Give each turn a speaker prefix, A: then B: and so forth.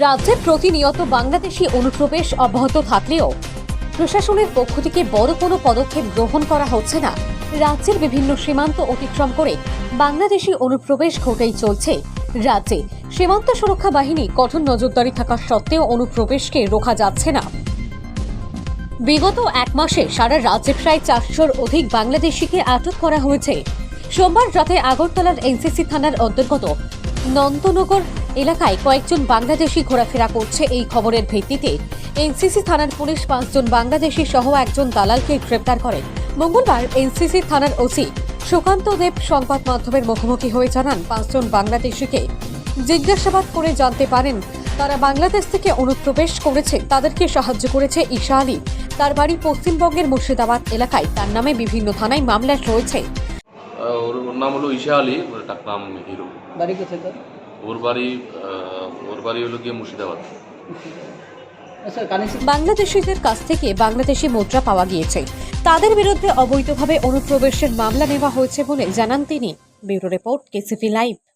A: রাজ্যে প্রতিনিয়ত বাংলাদেশি অনুপ্রবেশ অব্যাহত থাকলেও প্রশাসনের পক্ষ থেকে বড় কোনো পদক্ষেপ গ্রহণ করা হচ্ছে না। রাজ্যের বিভিন্ন সীমান্ত অতিক্রম করে বাংলাদেশি অনুপ্রবেশ ঘটেই চলছে। রাজ্যে সীমান্ত সুরক্ষা বাহিনী কঠোর নজরদারি থাকা সত্ত্বেও অনুপ্রবেশকে রোখা যাচ্ছে না। বিগত এক মাসে সারা রাজ্যে প্রায় চারশোর অধিক বাংলাদেশিকে আটক করা হয়েছে। সোমবার রাতে আগরতলার এনসিসি থানার অন্তর্গত নন্দনগর এলাকায় কয়েকজন বাংলাদেশি ঘোরাফেরা করছে এই খবরের ভিত্তিতে। এনসিসি থানার পুলিশ পাঁচজন বাংলাদেশি সহ একজন দালালকে গ্রেপ্তার করে। মঙ্গলবার এনসিসি থানার ওসি সুকান্ত দেব সংবাদ মাধ্যমের মুখোমুখি হয়ে জানান পাঁচজন বাংলাদেশিকে জিজ্ঞাসাবাদ করে জানতে পারেন তারা বাংলাদেশ থেকে অনুপ্রবেশ করেছে তাদেরকে সাহায্য করেছে ঈশা আলী। তার বাড়ি পশ্চিমবঙ্গের মুর্শিদাবাদ এলাকায় তার নামে বিভিন্ন থানায় মামলা রয়েছে।
B: ওর নাম হলো ঈশা আলী ওর ডাকনাম হিরো।
C: বাড়ি কোথায়
B: ওর বাড়ি ওর বাড়ি হলো গিয়ে মুর্শিদাবাদ।
A: বাংলাদেশিদের কাছ থেকে বাংলাদেশি মুদ্রা পাওয়া গিয়েছে। তাদের বিরুদ্ধে অবৈধভাবে অনুপ্রবেশের মামলা নেওয়া হয়েছে বলে জানান তিনি। Bureau report K C P live.